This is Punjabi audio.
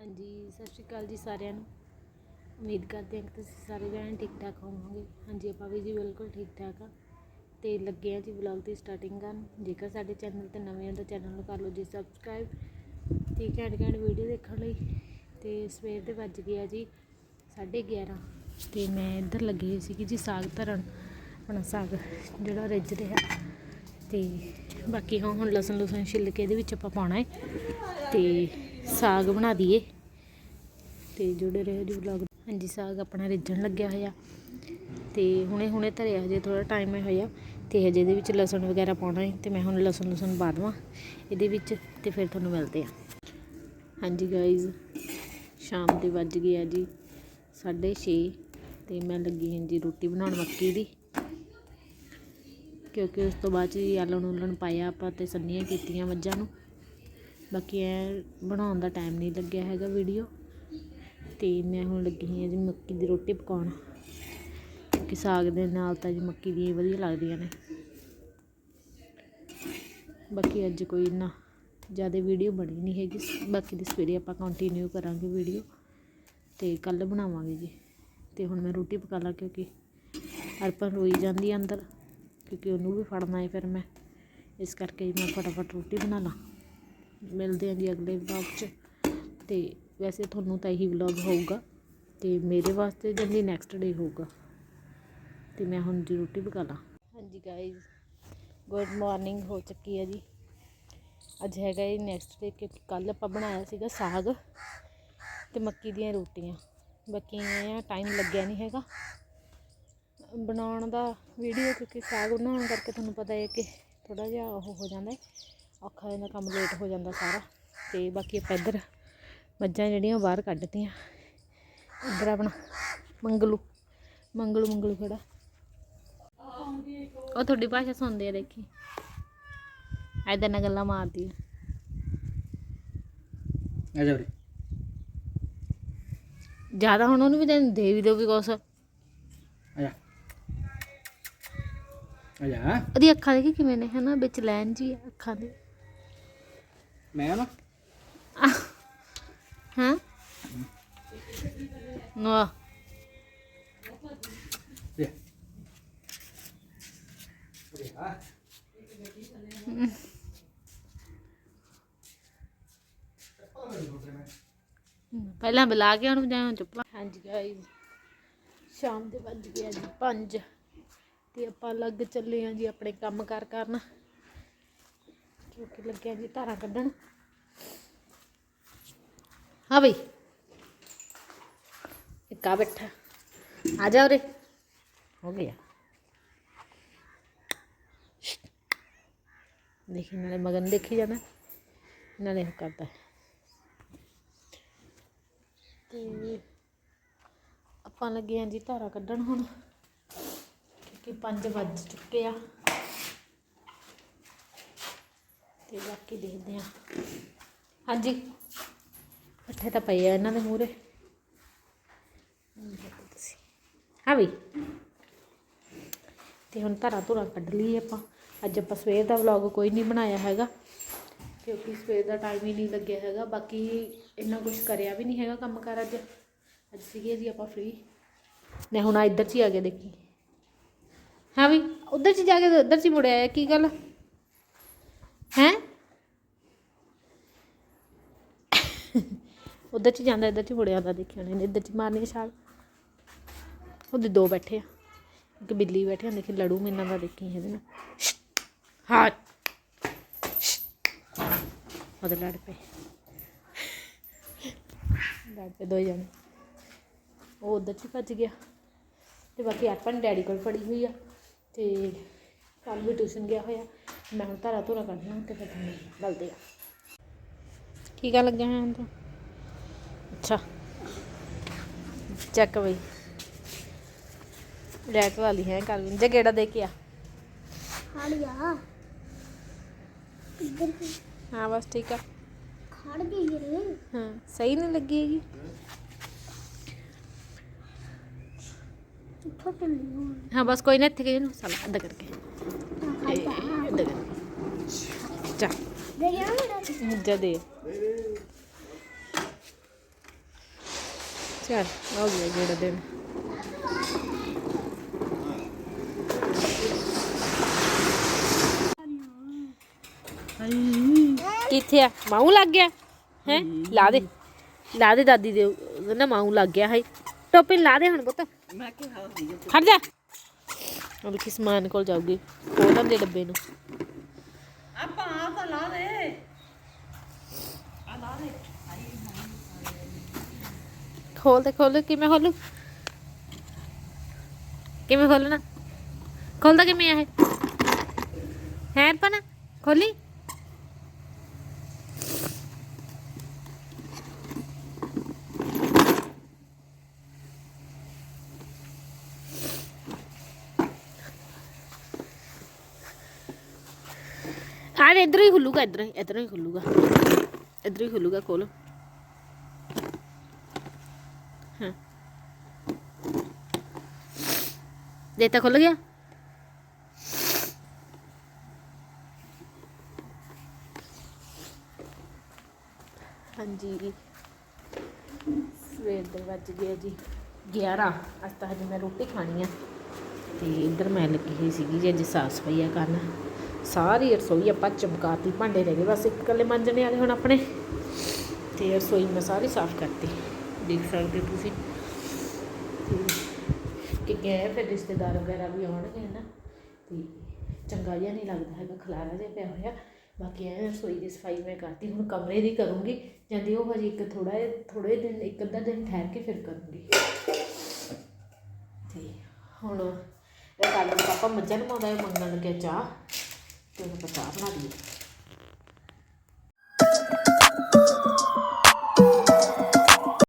ਹਾਂਜੀ, ਸਤਿ ਸ਼੍ਰੀ ਅਕਾਲ ਜੀ ਸਾਰਿਆਂ ਨੂੰ। ਉਮੀਦ ਕਰਦੇ ਹਾਂ ਕਿ ਤੁਸੀਂ ਸਾਰੇ ਜਣੇ ਠੀਕ ਠਾਕ ਹੋਵੋਗੇ। ਹਾਂਜੀ, ਆਪਾਂ ਵੀ ਜੀ ਬਿਲਕੁਲ ਠੀਕ ਠਾਕ ਆ। ਤੇ ਲੱਗੇ ਆ ਜੀ ਵਲੌਗ ਦੀ ਸਟਾਰਟਿੰਗ ਕਰਨ। ਜੇਕਰ ਸਾਡੇ ਚੈਨਲ ਤੇ ਨਵੇਂ ਹੋ ਤਾਂ ਚੈਨਲ ਨੂੰ ਕਰ ਲਓ ਜੀ ਸਬਸਕ੍ਰਾਈਬ ਤੇ ਘੈਂਟ ਘੈਂਟ ਵੀਡੀਓ ਦੇਖਣ ਲਈ। ਤੇ ਸਵੇਰ ਦੇ ਵੱਜ ਗਿਆ ਜੀ 11:30 ਤੇ ਮੈਂ ਇੱਧਰ ਲੱਗੀ ਹੋਈ ਸੀਗੀ ਜੀ ਸਾਗ ਧਰਨ। ਆਪਣਾ ਸਾਗ ਜਿਹੜਾ ਰਿੱਝ ਰਿਹਾ। ਤੇ ਬਾਕੀ ਹਾਂ ਹੁਣ ਲਸਣ ਲਸਣ ਛਿੱਲ ਕੇ ਇਹਦੇ ਵਿੱਚ ਆਪਾਂ ਪਾਉਣਾ ਹੈ ਤੇ ਸਾਗ ਬਣਾ ਦਈਏ। ਤੇ ਜੁੜੇ ਰਹੇ ਜੀ ਵਲੌਗ ਹਾਂਜੀ, ਸਾਗ ਆਪਣਾ ਰਿੱਝਣ ਲੱਗਿਆ ਹੋਇਆ। ਤੇ ਹੁਣੇ ਹੁਣੇ ਧਰਿਆ ਹਜੇ ਥੋੜਾ ਟਾਈਮ ਹੈ ਹੋਇਆ। ਤੇ ਹਜੇ ਇਹਦੇ ਵਿੱਚ ਲਸਣ ਵਗੈਰਾ ਪਾਉਣਾ ਹੈ ਤੇ ਮੈਂ ਹੁਣ ਲਸਣ ਲਸਣ ਪਾ ਦੇਵਾਂ ਇਹਦੇ ਵਿੱਚ ਤੇ ਫਿਰ ਤੁਹਾਨੂੰ ਮਿਲਦੇ ਆ ਹਾਂਜੀ ਗਾਇਜ਼ ਸ਼ਾਮ ਦੇ ਵੱਜ ਗਿਆ ਆ ਜੀ 6:30 ਤੇ ਮੈਂ ਲੱਗੀ ਹਾਂ ਜੀ ਰੋਟੀ ਬਣਾਉਣ ਮੱਕੀ ਦੀ। ਕਿਉਂਕਿ ਉਸ ਤੋਂ ਬਾਅਦ 'ਚ ਜੀ ਆਲਣ ਉਲਣ ਪਾਇਆ ਆਪਾਂ ਅਤੇ ਸੰਨੀਆਂ ਕੀਤੀਆਂ ਮੱਝਾਂ ਨੂੰ। ਬਾਕੀ ਐਂ ਬਣਾਉਣ ਦਾ ਟਾਈਮ ਨਹੀਂ ਲੱਗਿਆ ਹੈਗਾ ਵੀਡੀਓ ਅਤੇ ਮੈਂ ਹੁਣ ਲੱਗੀ ਹੋਈ ਹਾਂ ਜੀ ਮੱਕੀ ਦੀ ਰੋਟੀ ਪਕਾਉਣ। ਕਿਉਂਕਿ ਸਾਗ ਦੇ ਨਾਲ ਤਾਂ ਜੀ ਮੱਕੀ ਦੀਆਂ ਵਧੀਆ ਲੱਗਦੀਆਂ ਨੇ। ਬਾਕੀ ਅੱਜ ਕੋਈ ਇੰਨਾ ਜ਼ਿਆਦਾ ਵੀਡੀਓ ਬਣੀ ਨਹੀਂ ਹੈਗੀ। ਬਾਕੀ ਦੀ ਸਵੇਰੇ ਆਪਾਂ ਕੰਟੀਨਿਊ ਕਰਾਂਗੇ ਵੀਡੀਓ ਤੇ ਕੱਲ ਬਣਾਵਾਂਗੇ ਜੀ। ਤੇ ਹੁਣ ਮੈਂ ਰੋਟੀ ਪਕਾ ਲਾਂ ਕਿਉਂਕਿ ਅਰਪਣ ਰੋਈ ਜਾਂਦੀ ਅੰਦਰ। ਕਿਉਂਕਿ ਉਹਨੂੰ ਵੀ ਫੜਨਾ ਹੈ ਫਿਰ ਮੈਂ। ਇਸ ਕਰਕੇ ਮੈਂ ਫਟਾਫਟ ਰੋਟੀ ਬਣਾ ਲਾਂ। ਮਿਲਦੇ ਹਾਂ ਜੀ ਅਗਲੇ ਵਲੌਗ 'ਚ। ਤੇ ਵੈਸੇ ਤੁਹਾਨੂੰ ਤਾਂ ਇਹੀ ਵਲੌਗ ਹੋਊਗਾ। ਤੇ ਮੇਰੇ ਵਾਸਤੇ ਜਲਦੀ ਨੈਕਸਟ ਡੇ ਹੋਊਗਾ। ਤੇ ਮੈਂ ਹੁਣ ਜੀ ਰੋਟੀ ਪਕਾ ਲਾਂ। ਹਾਂਜੀ ਗਾਇਜ਼ ਗੁੱਡ ਮਾਰਨਿੰਗ ਹੋ ਚੁੱਕੀ ਹੈ ਜੀ। ਅੱਜ ਹੈਗਾ ਇਹ ਨੈਕਸਟ ਡੇ ਕਿਉਂਕਿ ਕੱਲ ਆਪਾਂ ਬਣਾਇਆ ਸੀਗਾ ਸਾਗ ਤੇ ਮੱਕੀ ਦੀਆਂ ਰੋਟੀਆਂ। ਬਾਕੀ ਆ ਟਾਈਮ ਲੱਗਿਆ ਨਹੀਂ ਹੈਗਾ। ਬਣਾਉਣ ਦਾ ਵੀਡੀਓ ਕਿਉਂਕਿ ਸਾਗ ਬਣਾਉਣ ਕਰਕੇ ਤੁਹਾਨੂੰ ਪਤਾ ਹੈ ਕਿ ਥੋੜਾ ਜਿਹਾ ਉਹ ਹੋ ਜਾਂਦਾ ਹੈ ਔਖਾ ਜਾਂਦਾ ਕੰਮ ਲੇਟ ਹੋ ਜਾਂਦਾ ਸਾਰਾ। ਤੇ ਬਾਕੀ ਆਪਾਂ ਇੱਧਰ ਮੱਝਾਂ ਜਿਹੜੀਆਂ ਬਾਹਰ ਕੱਢਤੀਆਂ। ਇੱਧਰ ਆਪਣਾ ਮੰਗਲੂ ਮੰਗਲੂ ਮੰਗਲੂ ਖੜਾ। ਉਹ ਤੁਹਾਡੀ ਭਾਸ਼ਾ ਸੁਣਦੇ ਆ ਦੇਖੀ। ਐਦਾਂ ਨਾਲ ਗੱਲਾਂ ਮਾਰਦੀ ਆ। ਆ ਜਾ ਉਰੇ ਜ਼ਿਆਦਾ ਹੁਣ ਉਹਨੂੰ ਵੀ ਦੇ ਦੇ ਵੀ ਦਿਓ ਵੀ ਕੁਛ ਆ ਜਾ ਆ ਜਾ ਉਹਦੀ ਅੱਖਾਂ ਦੇਖੀ ਕਿਵੇਂ ਨੇ ਹਨਾ ਵਿੱਚ ਲੈਣ ਜੀ ਅੱਖਾਂ ਦੇ। ਮੈਂ ਨਾ। ਹਾਂ। ਨਾ ਆ ਪਹਿਲਾਂ ਬੁਲਾ ਕੇ ਉਹਨੂੰ ਜਾਂ ਚੁੱਪ ਹਾਂਜੀ ਗਾਇਜ਼ ਸ਼ਾਮ ਦੇ ਵੱਜ ਗਿਆ ਜੀ 5 ਤੇ ਆਪਾਂ ਲੱਗ ਚੱਲੇ ਆ ਜੀ ਆਪਣੇ ਕੰਮ ਕਾਰ ਕਰਨ। ਕਿਉਂਕਿ ਲੱਗਿਆ ਜੀ ਧਾਰਾਂ ਕੱਢਣ। ਹਾਂ ਬਈ। ਇੱਕ ਬੈਠਾ। ਆ ਜਾ ਉਰੇ। ਹੋ ਗਿਆ। ਦੇਖੀ ਨਾਲੇ ਮਗਨ ਦੇਖੀ ਜਾਣਾ। ਨਾਲੇ ਉਹ ਕਰਦਾ ਤੇ ਆਪਾਂ ਲੱਗੇ ਆਂ ਜੀ ਧਾਰਾ ਕੱਢਣ ਹੁਣ। ਕਿਉਂਕਿ 5 ਵੱਜ ਚੁੱਕੇ ਆ। ਤੇ ਬਾਕੀ ਦੇਖਦੇ ਆ। ਹਾਂਜੀ। ਪੱਠੇ ਤਾਂ ਪਏ ਆ ਇਹਨਾਂ ਦੇ ਮੂਹਰੇ। ਤੁਸੀਂ। ਹਾਂ ਵੀ। ਤੇ ਹੁਣ ਧਾਰਾ ਧੁਰਾ ਕੱਢ ਲਈ ਆਪਾਂ। ਅੱਜ ਆਪਾਂ ਸਵੇਰ ਦਾ ਵਲੌਗ ਕੋਈ ਨਹੀਂ ਬਣਾਇਆ ਹੈਗਾ। ਕਿਉਂਕਿ ਸਵੇਰ ਦਾ ਟਾਈਮ ਹੀ ਨਹੀਂ ਲੱਗਿਆ ਹੈਗਾ। ਬਾਕੀ ਇੰਨਾ ਕੁਝ ਕਰਿਆ ਵੀ ਨਹੀਂ ਹੈਗਾ ਕੰਮ ਕਾਰ ਅੱਜ। ਅੱਜ ਸੀਗੇ ਜੀ ਆਪਾਂ ਫ੍ਰੀ ਮੈਂ ਹੁਣ ਇੱਧਰ ਚ ਹੀ ਆ ਗਿਆ ਦੇਖੀ। ਹਾਂ ਵੀ, ਉਧਰ ਚ ਜਾ ਕੇ, ਉਧਰ ਚ ਹੀ ਮੁੜਿਆ ਆਇਆ ਕੀ ਗੱਲ? ਹੈ? ਉਧਰ ਚ ਜਾਂਦਾ, ਇੱਧਰ ਚ ਮੁੜਿਆ ਆਉਂਦਾ ਦੇਖਿਆ ਉਹਨੇ ਇੱਧਰ ਚ ਮਾਰਨੀ ਛਾਲ। ਉਹਦੇ ਦੋ ਬੈਠੇ ਆ, ਇੱਕ ਬਿੱਲੀ ਬੈਠੀ ਆ, ਦੇਖੀ ਲੜੂ ਮੈਨਾਂ ਦਾ ਦੇਖੀ ਇਹਦੇ ਨਾਲ। ਹਾਂ। ਉਹਦੇ ਲੜ ਪਏ। ਲੜ ਪਏ ਦੋ ਜਣੇ। ਉਹ ਉਧਰ ਚ ਭੱਜ ਗਿਆ। ਤੇ ਬਾਕੀ ਆਪਾਂ ਨੇ ਡੈਡੀ ਕੋਲ ਫੜੀ ਹੋਈ ਆ। ਤੇ ਕੱਲ ਵੀ ਟਿਊਸ਼ਨ ਗਿਆ ਹੋਇਆ। ਮੈਂ ਹੁਣ ਧਾਰਾ ਧੁਰਾ ਕੱਢਣਾ ਤੇ ਫਿਰ ਤੁਹਾਨੂੰ ਮਿਲਦੇ ਆ। ਕੀ ਗੱਲ ਲੱਗਿਆ ਹੋਇਆ ਹੁਣ ਤਾਂ ਅੱਛਾ। ਚੱਕ ਬਈ। ਲੈਟ ਵਾਲੀ ਹੈ ਕੱਲ ਜੇ ਗੇੜਾ ਦੇ ਕੇ ਆ। ਖੜ ਜਾ। ਇੱਧਰ। ਕੀ ਹਾਂ ਬਸ ਠੀਕ ਆ। ਖੜ ਗਈ ਰੇ ਹਾਂ ਸਹੀ ਨਹੀਂ ਲੱਗੀ ਹੈਗੀ। ਕਿੱਥੋਂ ਚੱਲੀ ਹੁਣ ਹਾਂ ਬਸ ਕੋਈ ਨਾ ਇੱਥੇ ਗਈ ਨੂੰ ਸਾਲਾ ਅੱਧਾ ਕਰਕੇ। ਜਾ ਅੱਧਾ ਕਰਕੇ। ਚਾ। ਦੇ ਗਿਆ ਮੇਰਾ। ਜਾ ਦੇ। ਚੱਲ ਹੋ ਗਿਆ ਜਿਹੜਾ ਦਿਨ ਕਿੱਥੇ ਆ? ਮਾਊ ਲੱਗ ਗਿਆ? ਹੈ? ਲਾ ਦੇ। ਲਾ ਦੇ ਦਾਦੀ ਦੇ ਨਾ ਮਾਊ ਲੱਗ ਗਿਆ ਹੈ ਟੋਪੀ ਲਾ ਦੇ ਹੁਣ ਪੁੱਤ। ਮੈਂ ਕਿਹਾ ਖੜ ਜਾ। ਉਹ ਕਿਸ ਸਮਾਨ ਕੋਲ ਜਾਊਗੀ ਖੋਲਣ ਦੇ ਡੱਬੇ ਨੂੰ। ਆਪਾਂ ਆ ਤਾਂ ਲਾ ਦੇ। ਆ ਲਾ ਦੇ। ਖੋਲ ਤੇ ਖੋਲ ਕਿਵੇਂ ਖੋਲੂ? ਕਿਵੇਂ ਖੋਲਣਾ? ਖੋਲਦਾ ਕਿਵੇਂ ਆ ਇਹ? ਹੈ ਪਨਾ ਖੋਲੀ? ਆ ਇਧਰ ਹੀ ਖੁੱਲੂਗਾ, ਇਧਰ ਹੀ ਇਧਰ ਹੀ ਖੁੱਲੂਗਾ। ਇਧਰ ਹੀ ਖੁੱਲੂਗਾ ਖੋਲੋ। ਹਾਂ। ਦੇਤਾ ਖੁੱਲ ਗਿਆ। ਹਾਂਜੀ। ਸਵੇਰ ਦੇ ਵੱਜ ਗਏ ਜੀ 11 ਅੱਜ ਤਾਂ ਹਜੇ ਮੈਂ ਰੋਟੀ ਖਾਣੀ ਆ। ਤੇ ਇੱਧਰ ਮੈਂ ਲੱਗੀ ਹੋਈ ਸੀਗੀ ਜੀ ਅੱਜ ਸਾਫ਼ ਸਫ਼ਾਈ ਆ ਕਰਨ। ਸਾਰੀ ਰਸੋਈ ਆਪਾਂ ਚਮਕਾਤੀ, ਭਾਂਡੇ ਰਹਿ ਗਏ, ਬਸ ਇੱਕ ਇਕੱਲੇ ਮਾਂਜਣੇ ਵਾਲੇ ਹੁਣ ਆਪਣੇ। ਤੇ ਰਸੋਈ ਮੈਂ ਸਾਰੀ ਸਾਫ਼ ਕਰਤੀ। ਦੇਖ ਸਕਦੇ ਹੋ ਤੁਸੀਂ। ਕਿ ਗਏ ਫਿਰ ਰਿਸ਼ਤੇਦਾਰ ਵਗੈਰਾ ਵੀ ਆਉਣਗੇ ਨਾ ਤੇ ਚੰਗਾ ਜਿਹਾ ਨਹੀਂ ਲੱਗਦਾ ਹੈਗਾ, ਖਲਾਰਾ ਜਿਹਾ ਪਿਆ ਹੋਇਆ। ਬਾਕੀ ਐ ਰਸੋਈ ਦੀ ਸਫ਼ਾਈ ਮੈਂ ਕਰਤੀ, ਹੁਣ ਕਮਰੇ ਦੀ ਕਰੂੰਗੀ। ਜਾਂਦੀ ਉਹ ਹਜੇ ਇੱਕ ਥੋੜਾ ਥੋੜੇ ਦਿਨ, ਇੱਕ ਅੱਧਾ ਦਿਨ ਠਹਿਰ ਕੇ ਫਿਰ ਕਰੂੰਗੀ। ਤੇ ਹੁਣ ਇਹ ਕੱਲ ਪਾਪਾ ਮੱਝਾਂ ਨੂੰ ਮਾਉਂਦਾ ਮੰਗਣ ਲੱਗਿਆ ਚਾਹ। ਤੇ ਉਹਨੂੰ ਚਾਹ ਬਣਾ ਦਈਏ।